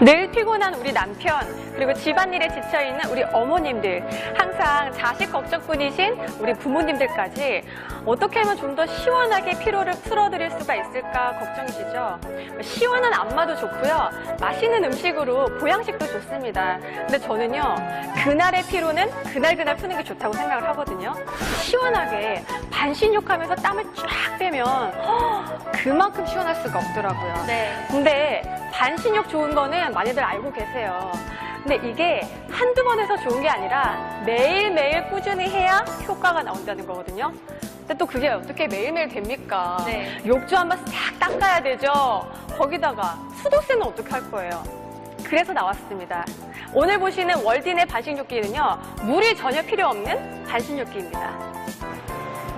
늘 피곤한 우리 남편, 그리고 집안일에 지쳐있는 우리 어머님들, 항상 자식 걱정뿐이신 우리 부모님들까지 어떻게 하면 좀 더 시원하게 피로를 풀어드릴 수가 있을까 걱정이시죠? 시원한 안마도 좋고요. 맛있는 음식으로 보양식도 좋습니다. 근데 저는요, 그날의 피로는 그날그날 푸는 게 좋다고 생각을 하거든요. 시원하게 반신욕하면서 땀을 쫙 빼면 허, 그만큼 시원할 수가 없더라고요. 네. 근데 반신욕 좋은 거는 많이들 알고 계세요. 근데 이게 한두 번 해서 좋은 게 아니라 매일매일 꾸준히 해야 효과가 나온다는 거거든요. 근데 또 그게 어떻게 매일매일 됩니까? 네. 욕조 한 번 싹 닦아야 되죠. 거기다가 수도세는 어떻게 할 거예요? 그래서 나왔습니다. 오늘 보시는 월딘의 반신욕기는요, 물이 전혀 필요 없는 반신욕기입니다.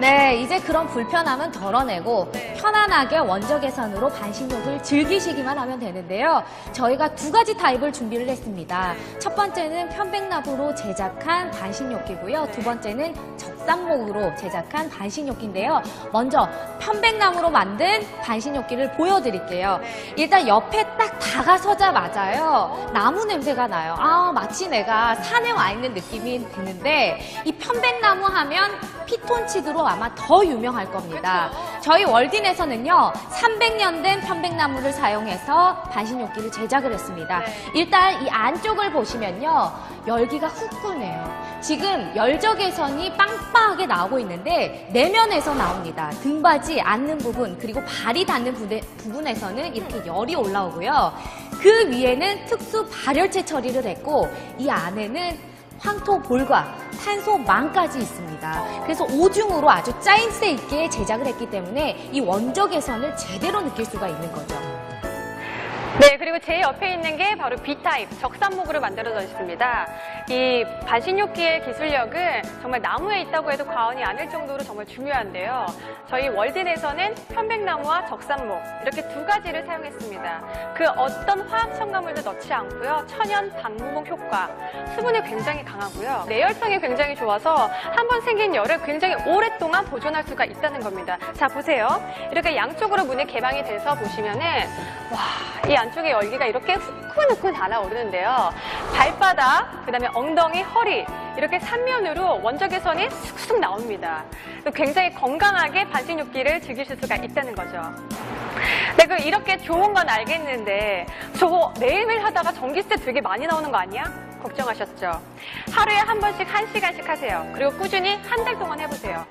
네, 이제 그런 불편함은 덜어내고 네. 편안하게 원적 개선으로 반신욕을 즐기시기만 하면 되는데요. 저희가 두 가지 타입을 준비를 했습니다. 첫 번째는 편백나무로 제작한 반신욕기고요. 두 번째는 적산목으로 제작한 반신욕기인데요. 먼저 편백나무로 만든 반신욕기를 보여드릴게요. 일단 옆에 딱 다가서자마자요. 나무 냄새가 나요. 아, 마치 내가 산에 와 있는 느낌이 드는데 이 편백나무 하면 피톤치드로 아마 더 유명할 겁니다. 저희 월딘에서는요, 300년 된 편백나무를 사용해서 반신욕기를 제작을 했습니다. 네. 일단 이 안쪽을 보시면요, 열기가 후끈해요. 지금 열적 개선이 빵빵하게 나오고 있는데 내면에서 나옵니다. 등받이 앉는 부분 그리고 발이 닿는 부대- 부분에서는 이렇게 열이 올라오고요. 그 위에는 특수 발열체 처리를 했고 이 안에는 황토볼과 탄소망까지 있습니다. 그래서 오중으로 아주 짜임새 있게 제작을 했기 때문에 이 원적 개선을 제대로 느낄 수가 있는 거죠. 네, 그리고 제 옆에 있는 게 바로 B타입 적산목으로 만들어져 있습니다. 이 반신욕기의 기술력은 정말 나무에 있다고 해도 과언이 아닐 정도로 정말 중요한데요. 저희 월딘에서는 편백나무와 적산목 이렇게 두 가지를 사용했습니다. 그 어떤 화학 첨가물도 넣지 않고요. 천연 방부목 효과, 수분이 굉장히 강하고요. 내열성이 굉장히 좋아서 한 번 생긴 열을 굉장히 오랫동안 보존할 수가 있다는 겁니다. 자, 보세요. 이렇게 양쪽으로 문이 개방이 돼서 보시면은 와, 이 안쪽에 열기가 이렇게 후끈후끈 달아오르는데요. 발바닥, 그 다음에 엉덩이, 허리, 이렇게 삼면으로 원적외선이 쑥쑥 나옵니다. 또 굉장히 건강하게 반신욕기를 즐기실 수가 있다는 거죠. 네, 그 이렇게 좋은 건 알겠는데, 저거 매일매일 하다가 전기세 되게 많이 나오는 거 아니야? 걱정하셨죠? 하루에 한 번씩 한 시간씩 하세요. 그리고 꾸준히 한 달 동안 해보세요.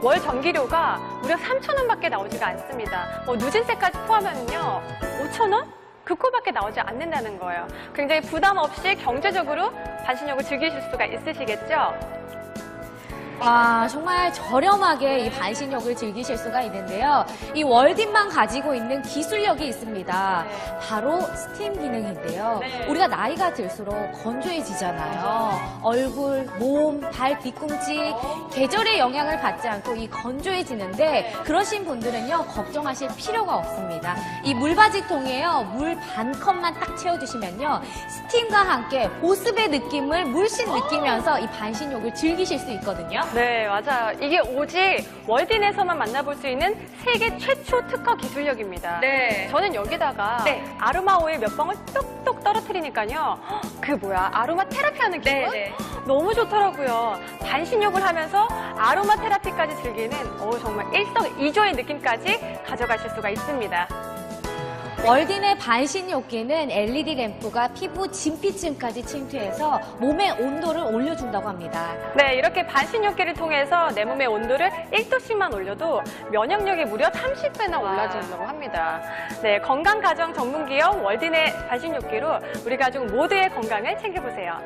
월 전기료가 무려 3,000원밖에 나오지가 않습니다. 뭐 누진세까지 포함하면요, 5,000원? 그 꼴밖에 나오지 않는다는 거예요. 굉장히 부담 없이 경제적으로 반신욕을 즐기실 수가 있으시겠죠? 와, 정말 저렴하게 이 반신욕을 즐기실 수가 있는데요. 이 월딘만 가지고 있는 기술력이 있습니다. 네. 바로 스팀 기능인데요. 네. 우리가 나이가 들수록 건조해지잖아요. 얼굴, 몸, 발, 뒤꿈치, 계절의 영향을 받지 않고 이 건조해지는데 그러신 분들은요, 걱정하실 필요가 없습니다. 이 물바지통에요, 물 반 컵만 딱 채워주시면요, 스팀과 함께 보습의 느낌을 물씬 느끼면서 이 반신욕을 즐기실 수 있거든요. 네, 맞아요. 이게 오직 월딘에서만 만나볼 수 있는 세계 최초 특허 기술력입니다. 네. 저는 여기다가 네. 아로마 오일 몇 방울 똑똑 떨어뜨리니까요. 헉, 그 뭐야, 아로마 테라피 하는 기분? 네, 네. 너무 좋더라고요. 반신욕을 하면서 아로마 테라피까지 즐기는 어, 정말 일석이조의 느낌까지 가져가실 수가 있습니다. 월딘의 반신욕기는 LED 램프가 피부 진피층까지 침투해서 몸의 온도를 올려준다고 합니다. 네, 이렇게 반신욕기를 통해서 내 몸의 온도를 1도씩만 올려도 면역력이 무려 30배나 올라진다고 합니다. 네, 건강 가정 전문 기업 월딘의 반신욕기로 우리 가족 모두의 건강을 챙겨보세요.